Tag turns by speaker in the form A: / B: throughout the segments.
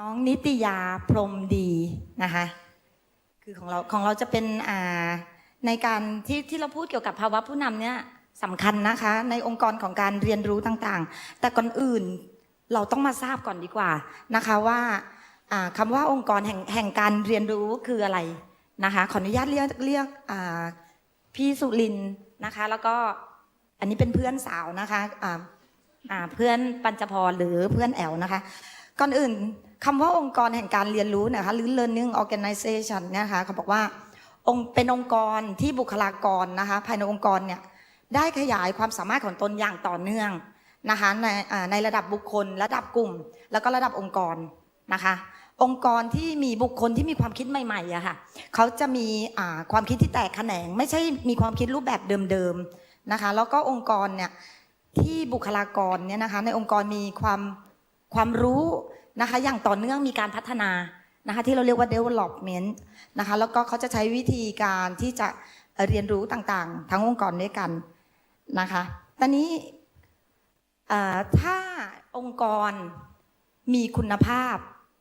A: น้องนิตยาพรมดีนะคะคือของเราของเราจะเป็นอ่าในการที่ที่เราพูดเกี่ยวกับภาวะผู้นำเนี่ยสำคัญนะคะ ในองค์กรของการเรียนรู้ต่างๆ แต่ก่อนอื่นเราต้องมาทราบก่อนดีกว่านะคะว่าอ่าคำว่าองค์กรแห่งแห่งการเรียนรู้คืออะไรนะคะขออนุญาตเรียกเรียกพี่สุรินนะคะ แล้วก็อันนี้เป็นเพื่อนสาวนะคะอ่าอ่าเพื่อนปัญจพรหรือเพื่อนแอลนะคะ ก่อนอื่น คำว่าองค์กรแห่งการเรียนรู้นะคะหรือ learning organization เนี่ยนะคะเขาบอกว่าองค์เป็นองค์กรที่บุคลากรนะคะภายในองค์กรเนี่ยได้ขยายความสามารถของตนอย่างต่อเนื่องนะคะในในระดับบุคคล ระดับกลุ่ม แล้วก็ระดับองค์กรนะคะองค์กรที่มีบุคคลที่มีความคิดใหม่ๆอะค่ะเขาจะมีความคิดที่แตกแขนง ไม่ใช่มีความคิดรูปแบบเดิมๆนะคะแล้วก็องค์กรเนี่ยที่บุคลากรเนี่ยนะคะในองค์กรมีความความรู้ นะคะ อย่างต่อเนื่องมีการพัฒนานะคะที่เราเรียกว่า development นะคะแล้วก็เขาจะใช้วิธีการที่จะเอ่อเรียนรู้ต่างๆ ทั้งองค์กรด้วยกันนะคะตอนนี้เอ่อถ้าองค์กรมีคุณภาพ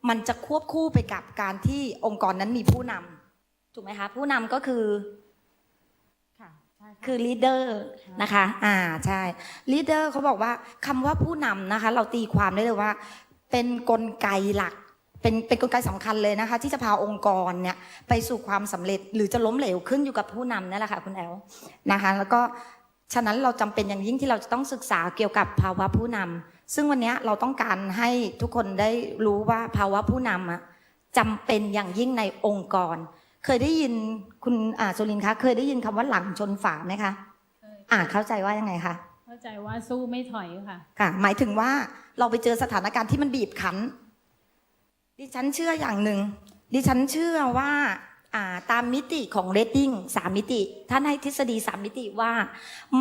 A: มันจะควบคู่ไปกับการที่องค์กรนั้นมีผู้นำถูกไหมคะ ผู้นำก็คือ
B: ค่ะใช่ค่ะ
A: คือ leader นะคะ อ่า ใช่ leader เขาบอกว่าคำว่าผู้นำนะคะ เราตีความได้เลยว่า เป็นกลไกหลัก เป็นเป็นกลไกสำคัญเลยนะคะ ที่จะพาองค์กรเนี่ยไปสู่ความสำเร็จหรือจะล้มเหลวขึ้นอยู่กับผู้นำนั่นแหละค่ะคุณแอลนะคะ แล้วก็ฉะนั้นเราจำเป็นอย่างยิ่งที่เราจะต้องศึกษาเกี่ยวกับภาวะผู้นำซึ่งวันเนี้ยเราต้องการให้ทุกคนได้รู้ว่าภาวะผู้นำอะจำเป็นอย่างยิ่งในองค์กร เคยได้ยินคุณอ่าสุรินทร์คะ เคยได้ยินคำว่าหลังชนฝาไหมคะ
B: เคย
A: อ่าเข้าใจว่ายังไงคะ
B: เข้า ใจว่าสู้ไม่ถอยค่ะ
A: ค่ะ หมายถึงว่าเราไปเจอสถานการณ์ที่มันบีบคั้น ดิฉันเชื่ออย่างหนึ่ง ดิฉันเชื่อว่าอ่าตามมิติของเรตติ้งสามมิติ ท่านให้ทฤษฎีสามมิติว่า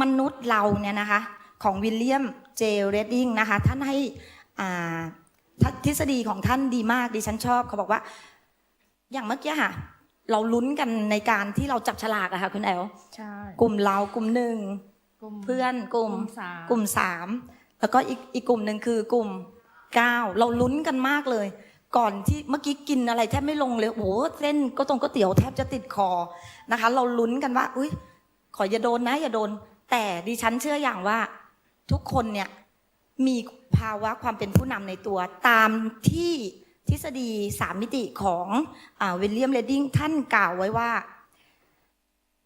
A: มนุษย์เราเนี่ยนะคะ ของวิลเลียมเจเรตติ้งนะคะ ท่านให้อ่าทฤษฎีของท่านดีมาก ดิฉันชอบเขาบอกว่า อย่างเมื่อกี้ค่ะเราลุ้นกันในการที่เราจับฉลากอะค่ะคุณแอล
B: ใช่
A: กลุ่มเรากลุ่มหนึ่ง
B: กลุ่ม
A: เพื่อนกลุ่ม
B: สาม
A: กลุ่มสามแล้วก็อีกอีกกลุ่มหนึ่งคือกลุ่มเก้าเราลุ้นกันมากเลย ก่อนที่เมื่อกี้กินอะไรแทบไม่ลงเลยโอ้โหเส้นก็ตรงก๋วยเตี๋ยวแทบจะติดคอนะคะ เราลุ้นกันว่า อุ้ยขออย่าโดนนะ อย่าโดน แต่ดิฉันเชื่ออย่างว่า ทุกคนเนี่ยมีภาวะความเป็นผู้นำในตัวตามที่ทฤษฎีสามมิติของวิลเลียมเรดดิ้งท่านกล่าวไว้ว่า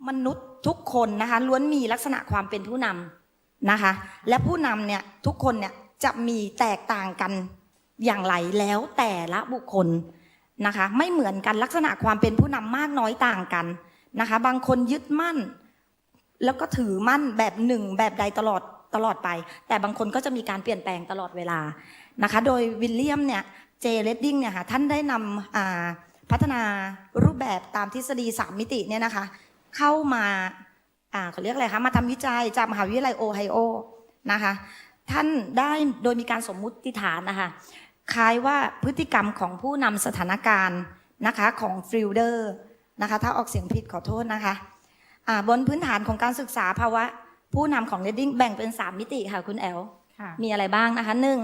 A: มนุษย์ ทุกคนนะคะล้วนมีลักษณะความเป็นผู้นำนะคะ และผู้นำเนี่ยทุกคนเนี่ยจะมีแตกต่างกันอย่างไรแล้วแต่ละบุคคลนะคะ ไม่เหมือนกันลักษณะความเป็นผู้นำมากน้อยต่างกันนะคะ บางคนยึดมั่น แล้วก็ถือมั่นแบบหนึ่งแบบใดตลอดตลอดไป แต่บางคนก็จะมีการเปลี่ยนแปลงตลอดเวลานะคะ โดยวิลเลียมเนี่ยเจเรดดิ้งเนี่ยค่ะท่านได้นำพัฒนารูปแบบตามทฤษฎีสามมิติเนี่ยนะคะ เข้ามาอ่าเขาเรียกอะไรคะมาทำวิจัยจากมหาวิทยาลัยโอไฮโอนะคะ ท่านได้โดยมีการสมมุติฐานนะคะคล้ายว่าพฤติกรรมของผู้นำสถานการณ์นะคะของฟิลเดอร์นะคะถ้าออกเสียงผิดขอโทษนะคะอ่าบนพื้นฐานของการศึกษาภาวะ ผู้นำของเรดดิ้งแบ่งเป็น 3 มิติค่ะคุณแอล
B: ค่ะ
A: มีอะไรบ้างนะคะหนึ่ง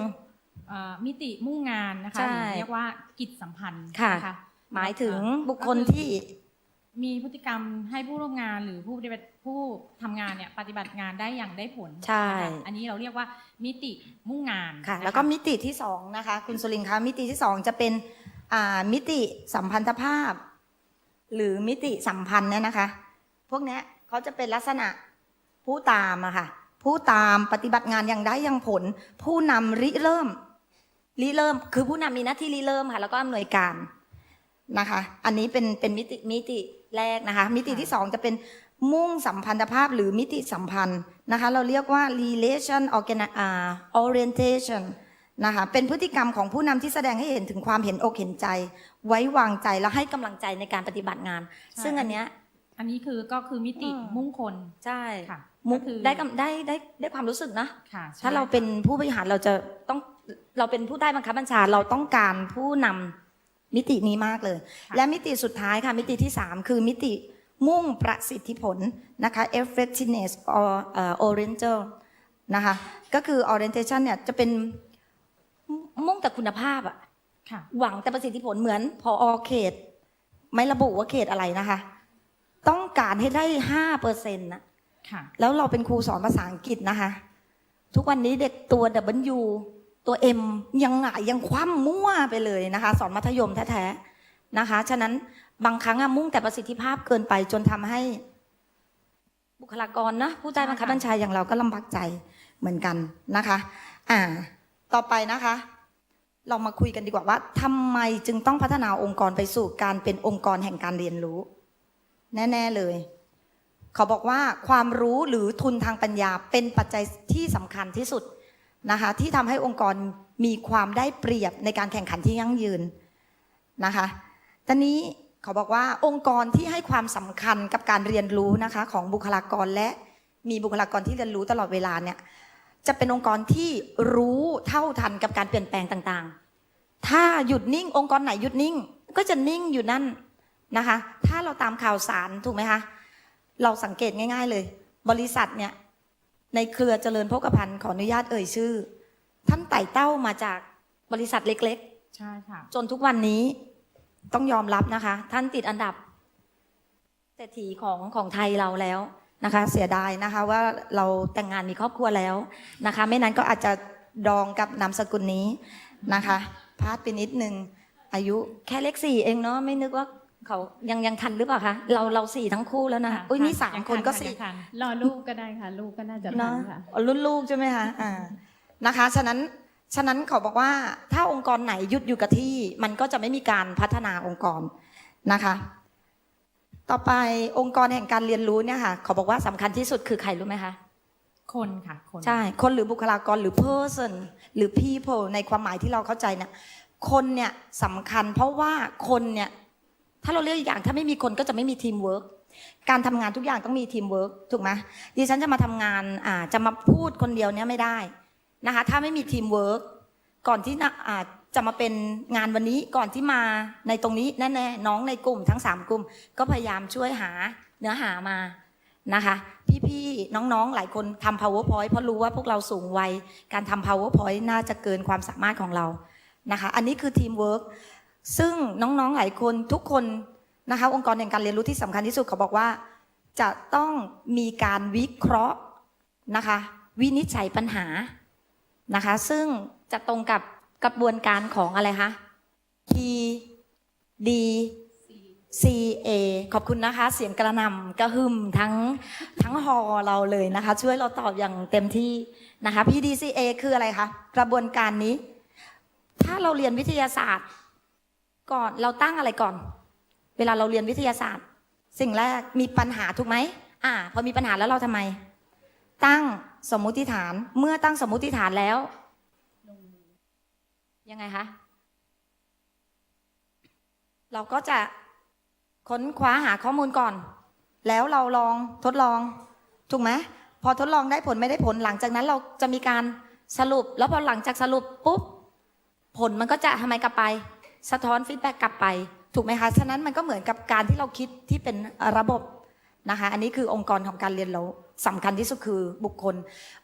B: เอ่อมิติมุ่งงานนะคะ
A: ใช่
B: หรือเรียกว่ากิจสัมพันธ์
A: ค่ะ
B: น
A: หมายถึงบุคคลที่
B: มีพฤติกรรมให้ผู้ร่วมงานหรือผู้ปฏิบัติผู้ทำงานเนี่ยปฏิบัติงานได้อย่างได้ผล
A: ใช่
B: นะคะอันนี้เราเรียกว่ามิติมุ่งงาน
A: ค่ะ
B: น
A: แล้วก็มิติที่สองนะคะ คุณสุรินทร์คะมิติที่สองจะเป็นอ่ามิติสัมพันธภาพ หรือมิติสัมพันธ์เนี่ยนะคะ พวกเนี้ยเขาจะเป็นลักษณะผู้ตามอะค่ะ ผู้ตามปฏิบัติงานอย่างได้อย่างผล ผู้นำริเริ่มริเริ่ม คือผู้นำมีหน้าที่ริเริ่มค่ะ แล้วก็อำนวยการนะคะ อันนี้เป็นเป็นมิติมิติ แรกนะคะ มิติที่สองจะเป็นมุ่งสัมพันธภาพหรือมิติสัมพันธ์นะคะ เราเรียกว่า relation organ- อ่า orientation นะคะเป็นพฤติกรรมของผู้นำที่แสดงให้เห็นถึงความเห็นอกเห็นใจ ไว้วางใจและให้กำลังใจในการปฏิบัติงาน ซึ่งอันเนี้ย
B: อันนี้คือก็คือมิติ
A: อืม
B: มุ่งคน
A: ใช่
B: ค่ะ
A: มุก
B: ก็คือ
A: ได้กำได้ได้ได้ความรู้สึกนะ
B: ค่ะใช่
A: ถ้าเราเป็นผู้บริหารเราจะต้องเราเป็นผู้ใต้บังคับบัญชาเราต้องการผู้นำ มิตินี้มากเลย และมิติสุดท้ายค่ะ มิติที่ 3 คือมิติมุ่งประสิทธิผลนะคะ effectiveness or uh, oriental นะคะก็คือ orientation เนี่ยจะเป็นมุ่งแต่คุณภาพอะ
B: ค่ะ
A: หวังแต่ประสิทธิผลเหมือนพอเขต ไม่ระบุว่าเขตอะไรนะคะ ต้องการให้ได้ห้าเปอร์เซ็นต์นะ
B: ค่ะ
A: แล้วเราเป็นครูสอนภาษาอังกฤษนะคะ ทุกวันนี้เด็กตัว W ตัว M ยังหงายยังคว่ำมั่วไปเลยนะคะ สอนมัธยมแท้ๆนะคะ ฉะนั้นบางครั้งมุ่งแต่ประสิทธิภาพเกินไปจนทำให้ บุคลากรนะผู้ใต้บังคับบัญชาอย่างเราก็ลำบากใจเหมือนกันนะคะ อ่า ต่อไปนะคะ เรามาคุยกันดีกว่าว่าทำไมจึงต้องพัฒนาองค์กรไปสู่การเป็นองค์กรแห่งการเรียนรู้ แน่ ๆเลยเขาบอกว่าความรู้หรือทุนทางปัญญาเป็นปัจจัยที่สำคัญที่สุด นะคะที่ทำให้องค์กรมีความได้เปรียบในการแข่งขันที่ยั่งยืนนะคะตอนนี้เขาบอกว่าองค์กรที่ให้ความสำคัญกับการเรียนรู้นะคะของบุคลากรและมีบุคลากรที่เรียนรู้ตลอดเวลาเนี่ยจะเป็นองค์กรที่รู้เท่าทันกับการเปลี่ยนแปลงต่างๆ ถ้าหยุดนิ่งองค์กรไหนหยุดนิ่ง ก็จะนิ่งอยู่นั่นนะคะ ถ้าเราตามข่าวสารถูกไหมคะ เราสังเกตง่าย ๆ เลย บริษัทเนี่ย ในเครือเจริญโภคภัณฑ์ขออนุญาตเอ่ยชื่อ ท่านไต่เต้ามาจากบริษัทเล็ก
B: ใช่ค่ะ
A: ๆจนทุกวันนี้ต้องยอมรับนะคะ ท่านติดอันดับเศรษฐีของของไทยเราแล้วนะคะ เสียดายนะคะว่าเราแต่งงานมีครอบครัวแล้วนะคะ ไม่นั้นก็อาจจะดองกับนามสกุลนี้นะคะพลาดไปนิดนึงอายุแค่เลขสี่เองเนาะไม่นึกว่า เขายังยังทันหรือเปล่าคะเราเราสี่ทั้งคู่แล้วนะ
B: ค่ะ
A: อุ้ยนี่สาม
B: ยัง
A: คนก็
B: ทั
A: สี่
B: ยังทัน
C: รอลูกก็ได้ค่ะ ลูกก็น่าจะทั
A: เนาะ
C: นค่ะ
A: อ๋อรุ่นลูกใช่ไหมคะอ่านะคะ ฉะนั้นฉะนั้นเขาบอกว่าถ้าองค์กรไหนหยุดอยู่กับที่ มันก็จะไม่มีการพัฒนาองค์กรนะคะ ต่อไปองค์กรแห่งการเรียนรู้เนี่ยค่ะเขาบอกว่าสำคัญที่สุดคือใครรู้ไหมคะ
B: คนค่ะคน
A: ใช่ คนหรือบุคลากรหรือ person หรือ people ในความหมายที่เราเข้าใจเนี่ยคนเนี่ยสำคัญเพราะว่าคนเนี่ย ถ้าเราเรียกอีกอย่างถ้าไม่มีคนก็จะไม่มีทีมเวิร์กการทำงานทุกอย่างต้องมีทีมเวิร์กถูกไหมดิฉันจะมาทำงานอ่าจะมาพูดคนเดียวเนี่ยไม่ได้นะคะ ถ้าไม่มีทีมเวิร์กก่อนที่อ่าจะมาเป็นงานวันนี้ก่อนที่มาในตรงนี้แน่ๆน้องในกลุ่มทั้ง 3 กลุ่ม ก็พยายามช่วยหาเนื้อหามานะคะ พี่ๆน้องๆหลายคนทำ powerpoint เพราะรู้ว่าพวกเราสูงวัยการทำ powerpoint น่าจะเกินความสามารถของเรานะคะ อันนี้คือทีมเวิร์ก ซึ่งน้องๆหลายคนทุกคนนะคะองค์กรแห่งการเรียนรู้ที่สำคัญที่สุดเขาบอกว่า จะต้องมีการวิเคราะห์นะคะวินิจฉัยปัญหานะคะซึ่งจะตรงกับกระบวนการของอะไรคะ P D C A ขอบคุณนะคะ เสียงกระนำกระหึ่มทั้งทั้งฮอเราเลยนะคะ ช่วยเราตอบอย่างเต็มที่นะคะ P D C A คืออะไรคะ กระบวนการนี้ ถ้าเราเรียนวิทยาศาสตร์ ก่อนเราตั้งอะไรก่อน เวลาเราเรียนวิทยาศาสตร์ สิ่งแรกมีปัญหาถูกไหมอ่า พอมีปัญหาแล้วเราทำไม ตั้งสมมุติฐานเมื่อตั้งสมมุติฐานแล้วยังไงคะเราก็จะค้นคว้าหาข้อมูลก่อน แล้วเราลองทดลอง ถูกไหมพอทดลองได้ผลไม่ได้ผลหลังจากนั้นเราจะมีการสรุป แล้วพอหลังจากสรุปปุ๊บผลมันก็จะทำไมกลับไป สะท้อนฟีดแบ็กกลับไป ถูกไหมคะ ฉะนั้นมันก็เหมือนกับการที่เราคิดที่เป็นระบบนะคะ อันนี้คือองค์กรของการเรียนรู้สำคัญที่สุดคือบุคคล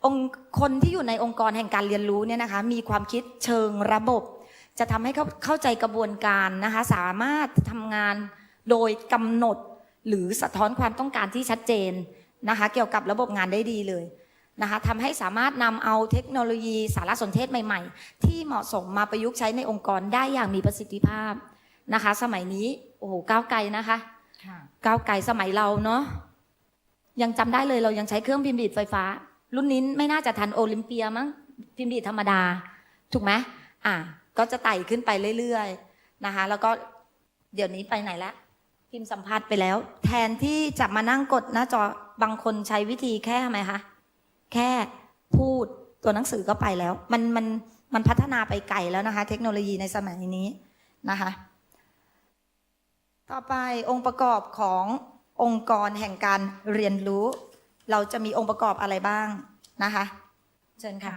A: องค์คนที่อยู่ในองค์กรแห่งการเรียนรู้เนี่ยนะคะ มีความคิดเชิงระบบ จะทำให้เขาเข้าใจกระบวนการนะคะ สามารถทำงานโดยกำหนดหรือสะท้อนความต้องการที่ชัดเจนนะคะ เกี่ยวกับระบบงานได้ดีเลย นะคะทำให้สามารถนำเอาเทคโนโลยีสารสนเทศใหม่ ๆ ที่เหมาะสมมาประยุกต์ใช้ในองค์กรได้อย่างมีประสิทธิภาพนะคะ สมัยนี้โอ้โหก้าวไกลนะคะก้าวไกลสมัยเราเนาะยังจำได้เลยเรายังใช้เครื่องพิมพ์ดีดไฟฟ้า รุ่นนี้ไม่น่าจะทันโอลิมเปียมั้งพิมพ์ดีดธรรมดา ถูกไหมอะก็จะไต่ขึ้นไปเรื่อยๆนะคะ แล้วก็เดี๋ยวนี้ไปไหนละพิมพ์สัมภาษณ์ไปแล้ว แทนที่จะมานั่งกดหน้าจอบางคนใช้วิธีแค่ทำไมคะ แค่พูดตัวหนังสือก็ไปแล้ว มันมันมันพัฒนาไปไกลแล้วนะคะ เทคโนโลยีในสมัยนี้นะคะ ต่อไปองค์ประกอบขององค์กรแห่งการเรียนรู้ เราจะมีองค์ประกอบอะไรบ้างนะคะ เชิญค่ะ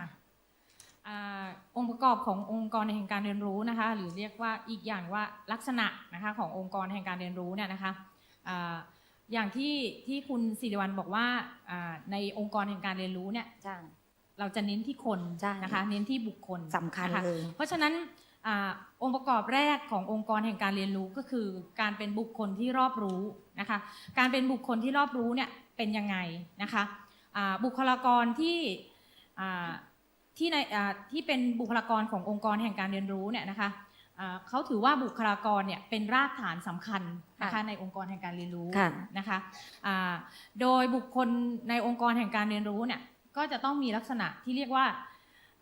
B: องค์ประกอบขององค์กรแห่งการเรียนรู้นะคะ หรือเรียกว่าอีกอย่างว่าลักษณะนะคะขององค์กรแห่งการเรียนรู้เนี่ยนะคะ อ่าอย่างที่ที่คุณสิริวัลบอกว่าอ่าในองค์กรแห่งการเรียนรู้เนี่ย
A: ใช่
B: เราจะเน้นที่คน
A: ใช่
B: นะคะเน้นที่บุคคล
A: สำคัญ
B: นะะ
A: เลย
B: เพราะฉะนั้นอาองค์ประกอบแรกขององค์กรแห่งการเรียนรู้ก็คือ การเป็นบุคคลที่รอบรู้นะคะ การเป็นบุคคลที่รอบรู้เนี่ยเป็นยังไงนะคะอ่าบุคลากรที่อ่าที่ในอ่าที่เป็นบุคลากรขององค์กรแห่งการเรียนรู้เนี่ยนะคะอ่า เขาถือว่าบุคลากรเนี่ยเป็นรากฐานสำคัญนะคะ
A: ค่ะ
B: ในองค์กรแห่งการเรียนรู้
A: ค่ะ
B: นะคะอ่าโดยบุคคลในองค์กรแห่งการเรียนรู้เนี่ยก็จะต้องมีลักษณะที่เรียกว่า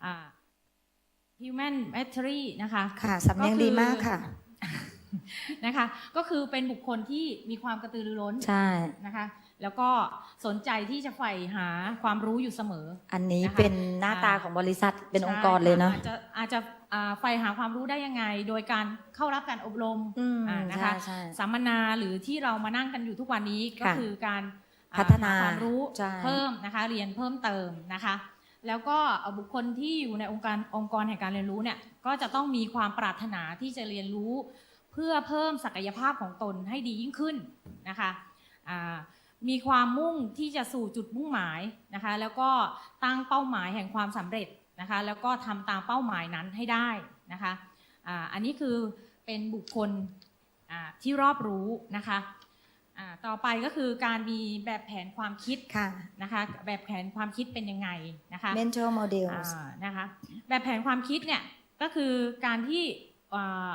B: อ่า human battery นะคะ
A: ค่ะสำเนียงดีมากค่ะ
B: นะคะ ก็คือเป็นบุคคลที่มีความกระตือรือร้น
A: ใช่
B: นะคะ แล้วก็สนใจที่จะใฝ่หาความรู้อยู่เสมอ
A: อันนี้
B: นะคะ
A: เป็นหน้าตา
B: อ่า
A: ของบริษัทเป็นองค์กรเลยเนาะ
B: อาจจะอาจจะ อ่าใฝ่หาความรู้ได้ยังไง โดยการเข้ารับการอบรม
A: อืม
B: อ่านะคะ
A: ใช่ใช่
B: สัมมนาหรือที่เรามานั่งกันอยู่ทุกวันนี้ก็
A: ค่ะ
B: คือการอ่
A: พัฒนา
B: หความรู้
A: ใช่
B: เพิ่มนะคะ เรียนเพิ่มเติมนะคะ แล้วก็บุคคลที่อยู่ในองค์การองค์กรแห่งการเรียนรู้เนี่ยก็จะต้องมีความปรารถนาที่จะเรียนรู้ เพื่อเพิ่มศักยภาพของตนให้ดียิ่งขึ้นนะคะอ่ามีความมุ่งที่จะสู่จุดมุ่งหมายนะคะ แล้วก็ตั้งเป้าหมายแห่งความสำเร็จ นะคะแล้วก็ทำตามเป้าหมายนั้นให้ได้นะคะอ่าอันนี้คือเป็นบุคคลอ่าที่รอบรู้นะคะอ่าต่อไปก็คือการมีแบบแผนความคิด
A: ค่ะ
B: นะคะแบบแผนความคิดเป็นยังไงนะคะ
A: mental model
B: อ่านะคะแบบแผนความคิดเนี่ยก็คือการที่อ่า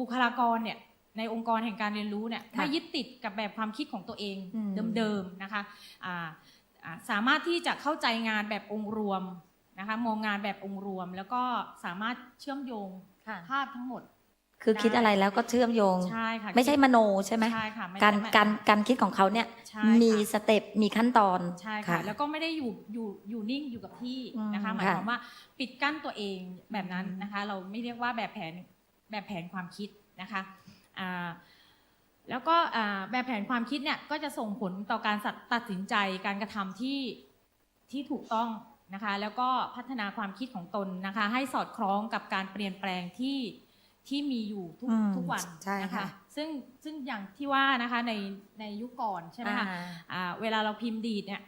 B: บุคลากรเนี่ยในองค์กรแห่งการเรียนรู้เนี่ย
A: ค่ะ
B: ไม่ยึดติดกับแบบความคิดของตัวเอง
A: อืม
B: เดิมๆนะคะอ่าอ่าสามารถที่จะเข้าใจงานแบบองค์รวม นะคะมองงานแบบองค์รวมแล้วก็สามารถเชื่อมโยง
A: ค่ะ
B: ภาพทั้งหมด
A: คือคิดอะไรแล้วก็เชื่อมโยง
B: ใช่ค่ะ
A: ไม่ใช่มโนใช่ไหม
B: ใช่ค่ะไม่
A: การ
B: ใช่
A: การการคิดของเขาเนี่ย
B: ใช่
A: มี
B: ค่ะ
A: สเต็ปมีขั้นตอน
B: ใช่ค่ะ แล้วก็ไม่ได้อยู่อยู่อยู่นิ่งอยู่กับที่
A: อืม
B: นะคะหมาย
A: ค่ะ
B: ความว่าปิดกั้นตัวเองแบบนั้น
A: อืม
B: นะคะ เราไม่เรียกว่าแบบแผนแบบแผนความคิดนะคะอ่าแล้วก็อ่าแบบแผนความคิดเนี่ยก็จะส่งผลต่อการสัตตัดสินใจการกระทำที่ที่ถูกต้อง นะคะแล้วก็พัฒนาความคิดของตนนะคะ ให้สอดคล้องกับการเปลี่ยนแปลงที่ที่มีอยู่ทุก
A: อืม
B: ทุกวัน
A: ใช่
B: นะ
A: ค่ะ
B: คะซึ่งซึ่งอย่างที่ว่านะคะในในยุคก่อนใช่ไหมคะ
A: อ่า
B: อ่าเวลาเราพิมพ์ดีดเนี่ย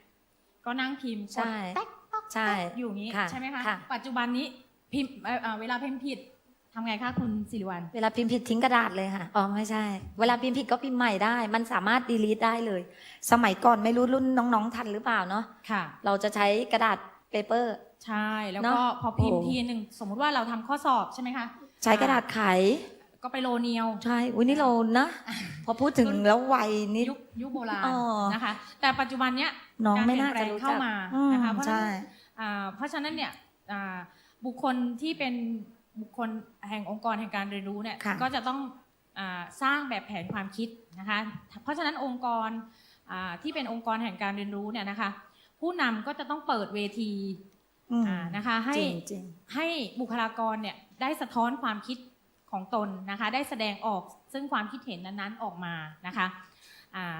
B: ก็นั่งพิมพ์
A: ใช่
B: กดแต๊กต๊อก
A: ใช่
B: แต๊กอยู่อย่างนี้
A: ค่ะ
B: ใช่ไหมคะ
A: ค่ะ
B: ปัจจุบันนี้พิมพ์เอ่อเอ่อเวลาพิมพ์ผิดทำไงคะคุณสิริวัล
A: เวลาพิมพ์ผิดทิ้งกระดาษเลยค่ะอ๋อไม่ใช่ เวลาพิมพ์ผิดก็พิมพ์ใหม่ได้ มันสามารถดีลีทได้เลย สมัยก่อนไม่รู้รุ่นน้องๆทันหรือเปล่าเนาะ
B: ค่ะ
A: เราจะใช้กระดาษ เปเปอร์
B: ใช่ แล้ว
A: เนอะ
B: ก็พอพิมพ์
A: โอ้
B: ทีหนึ่งสมมุติว่าเราทำข้อสอบใช่ไหมคะ
A: ใช้กระดาษไข
B: ก็ไปโลเนียว
A: ใช่ อุ้ยนี่เรานะ พอพูดถึงแล้ววัยนี่
B: ยุคยุคโบราณ
A: อ๋อ
B: นะคะ แต่ปัจจุบันเนี้ย
A: น้อง
B: การ
A: ไม่
B: เปลี่
A: น่าย
B: นแปล
A: จะ
B: ง
A: รู้
B: เข้า
A: จัก
B: มา
A: อืม
B: นะคะเพราะฉะ
A: ใช่
B: นั้นอ่าเพราะฉะนั้นเนี่ยอ่าบุคคลที่เป็นบุคคลแห่งองค์กรแห่งการเรียนรู้เนี่ย
A: ค่ะ
B: ก็จะต้องอาสร้างแบบแผนความคิดนะคะเพราะฉะนั้นองค์กรอ่าที่เป็นองค์กรแห่งการเรียนรู้เนี่ยนะคะ ผู้นำก็จะต้องเปิดเวที
A: อืม
B: อ่านะคะ ให้
A: จริงจริง
B: ให้บุคลากรเนี่ยได้สะท้อนความคิดของตนนะคะ ได้แสดงออกซึ่งความคิดเห็นนั้นๆออกมานะคะอ่า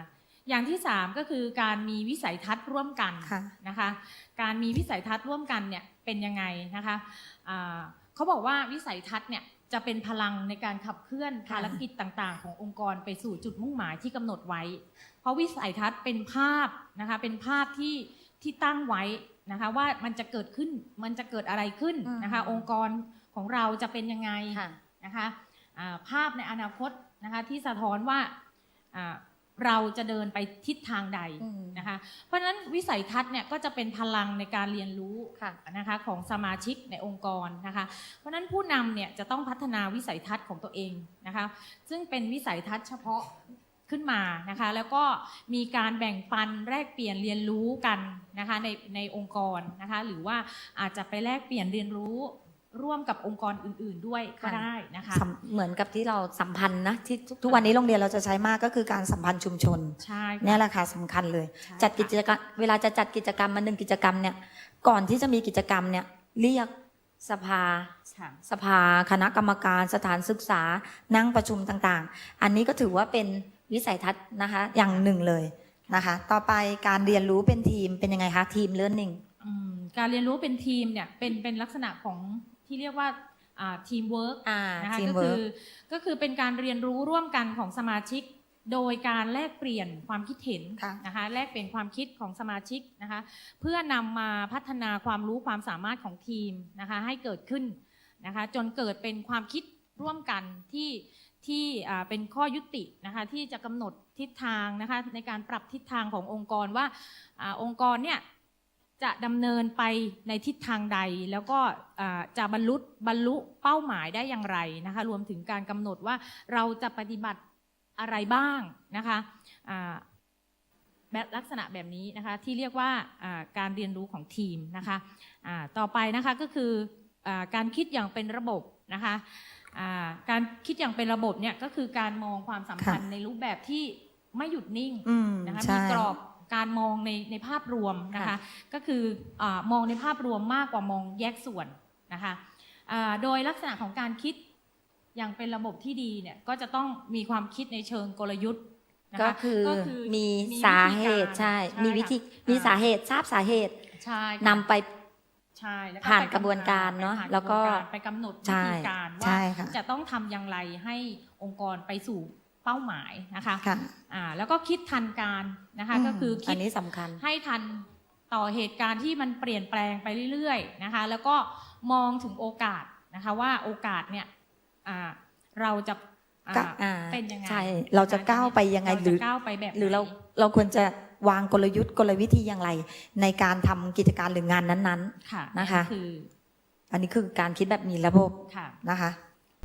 B: อย่างที่สามก็คือการมีวิสัยทัศน์ร่วมกัน
A: ค่ะ
B: นะคะ การมีวิสัยทัศน์ร่วมกันเนี่ยเป็นยังไงนะคะอ่าเขาบอกว่าวิสัยทัศน์เนี่ยจะเป็นพลังในการขับเคลื่อน
A: ค่ะ
B: ภารกิจต่างๆ ขององค์กรไปสู่จุดมุ่งหมายที่กำหนดไว้ เพราะวิสัยทัศน์เป็นภาพนะคะเป็นภาพที่ ที่ตั้งไว้นะคะว่ามันจะเกิดขึ้นมันจะเกิดอะไรขึ้นนะคะ
A: อืม
B: องค์กรของเราจะเป็นยังไง
A: ค่ะ
B: นะคะอ่าภาพในอนาคตนะคะที่สะท้อนว่าอ่าเราจะเดินไปทิศทางใด
A: อืม
B: นะคะเพราะฉะนั้นวิสัยทัศน์เนี่ยก็จะเป็นพลังในการเรียนรู้
A: ค่ะ
B: นะคะของสมาชิกในองค์กรนะคะเพราะฉะนั้นผู้นำเนี่ยจะต้องพัฒนาวิสัยทัศน์ของตัวเองนะคะซึ่งเป็นวิสัยทัศน์เฉพาะ ขึ้นมานะคะแล้วก็มีการแบ่งปันแลกเปลี่ยนเรียนรู้กันนะคะในในองค์กรนะคะหรือว่าอาจจะไปแลกเปลี่ยนเรียนรู้ร่วมกับองค์กรอื่น ๆ ด้วยก็
A: ค่ะ
B: ได้นะคะ
A: สัมเหมือนกับที่เราสัมพันธ์นะที่ทุกทุกวันนี้โรงเรียนเราจะใช้มากก็คือการสัมพันธ์ชุมชน
B: ใช่ค่ะ
A: เนี่ยแหละค่ะสำคัญเลย
B: ใช่
A: จัดกิจ
B: ค่ะ
A: กรรมเวลาจะจัดกิจกรรมมาหนึ่งกิจกรรมเนี่ยก่อนที่จะมีกิจกรรมเนี่ยเรียกสภา
B: ค่ะ
A: สภา คณะกรรมการสถานศึกษานั่งประชุมต่างๆ อันนี้ก็ถือว่าเป็น วิสัยทัศน์นะคะ อย่างหนึ่งเลยนะคะ ต่อไปการเรียนรู้เป็นทีมเป็นยังไงคะทีมเลิร์นนิ่ง
B: อืมการเรียนรู้เป็นทีมเนี่ยเป็นเป็นลักษณะของที่เรียกว่าทีมเวิร์ก
A: อ่า
B: นะคะ
A: ทีม
B: ก็
A: เวิ
B: คื
A: ร์
B: อก็คือเป็นการเรียนรู้ร่วมกันของสมาชิก โดยการแลกเปลี่ยนความคิดเห็น
A: ค่ะ
B: นะคะแลกเปลี่ยนความคิดของสมาชิกนะคะเพื่อนำมาพัฒนาความรู้ความสามารถของทีมนะคะให้เกิดขึ้นนะคะจนเกิดเป็นความคิดร่วมกันที่ ที่เป็นข้อยุตินะคะที่จะกำหนดทิศทางนะคะในการปรับทิศทางขององค์กรว่าอองค์กรเนี่ยจะดำเนินไปในทิศทางใด แล้วก็จะบรรลุบรรลุเป้าหมายได้อย่างไรนะคะรวมถึงการกำหนดว่าเราจะปฏิบัติอะไรบ้างนะคะแบบลักษณะแบบนี้นะคะที่เรียกว่าการเรียนรู้ของทีมนะคะต่อไปนะคะก็คืออการคิดอย่างเป็นระบบนะคะ การคิดอย่างเป็นระบบเนี่ยก็คือการมองความสัมพันธ์ในรูปแบบที่ไม่หยุดนิ่ง
A: อืม
B: นะคะ
A: ใช่
B: มีกรอบการมองในในภาพรวมนะคะ
A: ค่ะ
B: ก็คืออามองในภาพรวมมากกว่ามองแยกส่วนนะคะอ่าโดยลักษณะของการคิดอย่างเป็นระบบที่ดีเนี่ยก็จะต้องมีความคิดในเชิงกลยุทธ์นะ
A: ก็
B: คะ
A: คือ
B: ก็คือ
A: มี
B: มี
A: สา
B: วิธี
A: เหตุ
B: การ
A: ใช่
B: ใช่
A: มีวิธี
B: ค่ะ
A: มี
B: อ่า
A: สาเหตุทราบสาเหตุ
B: ใช่
A: นำ
B: ค่ะ
A: ไป
B: ใช่แล้ว
A: ผ่าน
B: ไป
A: กระบวนการเนอะ
B: ไปผ่
A: แล้วก็
B: ระบวนารไปกำหนดวิ
A: ใช่
B: ธีการ
A: ใช่
B: ว่า
A: ค่ะ
B: จะต้องทำอย่างไรให้องค์กรไปสู่เป้าหมายนะคะ
A: ค่ะ
B: อ่าแล้วก็คิดทันการนะคะก็คือ
A: อั
B: คิด
A: นนี้สำคัญ
B: ให้ทันต่อเหตุการณ์ที่มันเปลี่ยนแปลงไปเรื่อยๆนะคะ แล้วก็มองถึงโอกาสนะคะว่าโอกาสเนี่ยอ่าเราจะอ่า
A: ก็อ่า
B: เป็นยังไง
A: ใช่เราจะก้าวไปยังไง
B: เรา
A: หรื
B: จะ
A: อ
B: ก้าวไปแบบ
A: หรือเรา
B: ไหน
A: เราควรจะ วางกลยุทธ์กลวิธีอย่างไร ในการทำกิจการหรืองานนั้น
B: ค่ะ
A: นะคะ
B: คือ
A: ๆอันนี้คือการคิดแบบมีระบบ
B: ค่ะ
A: นะคะ